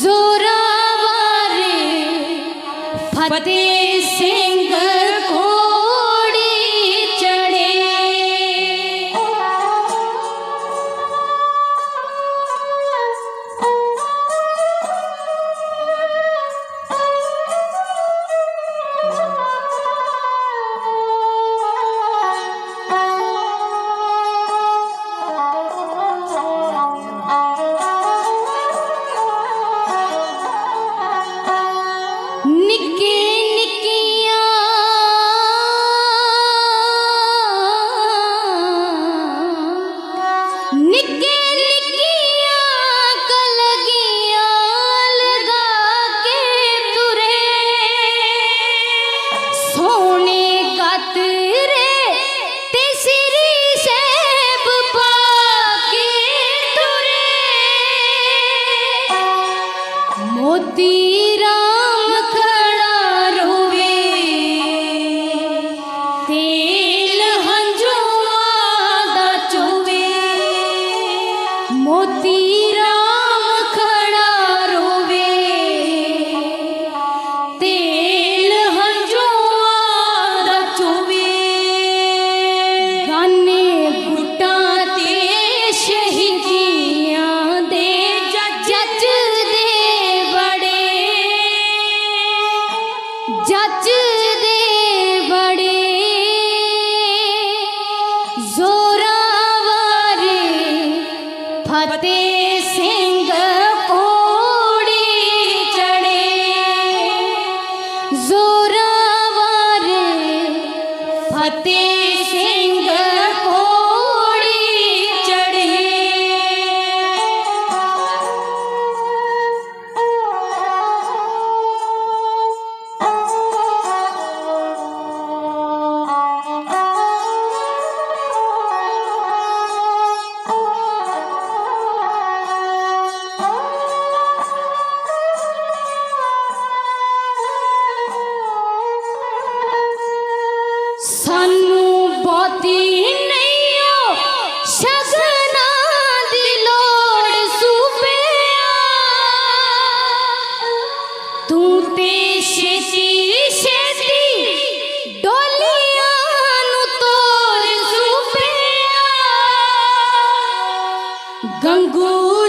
जोरावारे फतेह মতি ਫਤਿਹ ਸਿੰਘ ਕੋੜੀ ਚੜੇ ਜ਼ੋਰਾਵਰ ਫਤਿਹ ਸਿੰਘ गंगू